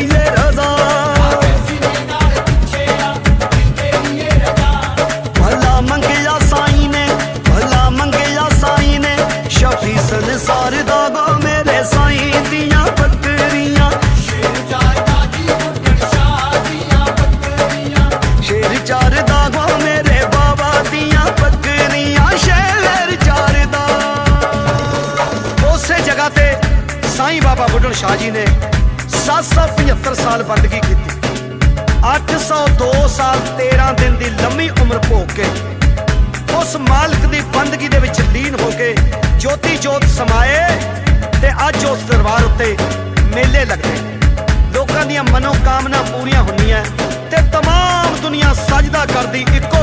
ਦੀਏ ਰਜ਼ਾ ਭਲਾ ਮੰਗਿਆ ਸਾਈ ਨੇ ਭਲਾ ਮੰਗਿਆ ਸਾਈ ਨੇ ਸ਼ਫੀ ਸੰਸਾਰ ਦਾ ਗੋ ਮੇਰੇ ਸਾਈ ਦੀਆਂ ਬੱਕਰੀਆਂ ਸ਼ੇਰ ਚਾਰ ਦਾ ਜੀ ਮੁੱਢ ਸ਼ਾਹ ਦੀਆਂ ਬੱਕਰੀਆਂ ਸ਼ੇਰ ਚਾਰ ਦਾ ਗੋ ਮੇਰੇ ਬਾਬਾ ਦੀਆਂ ਬੱਕਰੀਆਂ ਸ਼ੇਰ ਚਾਰ ਦਾ ਉਸੇ ਜਗ੍ਹਾ ਤੇ ਸਾਈਂ ਬਾਬਾ ਬੁੱਢਣ ਸ਼ਾਹ ਜੀ ਨੇ ਸਾਲ ਬੰਦਗੀ ਕੀਤੀ। 802 ਸਾਲ 13 ਦਿਨ ਦੀ ਲੰਮੀ ਉਮਰ ਭੋਗ ਕੇ ਉਸ ਮਾਲਕ ਦੀ ਬੰਦਗੀ ਦੇ ਵਿੱਚ ਲੀਨ ਹੋ ਕੇ ਜੋਤੀ ਜੋਤ ਸਮਾਏ ਤੇ ਅੱਜ ਉਸ ਦਰਬਾਰ ਉੱਤੇ ਮੇਲੇ ਲੱਗਦੇ ਲੋਕਾਂ ਦੀਆਂ ਮਨੋਕਾਮਨਾ ਪੂਰੀਆਂ ਹੁੰਦੀਆਂ ਤੇ ਤਮਾਮ ਦੁਨੀਆ ਸਜਦਾ ਕਰਦੀ ਇੱਕੋ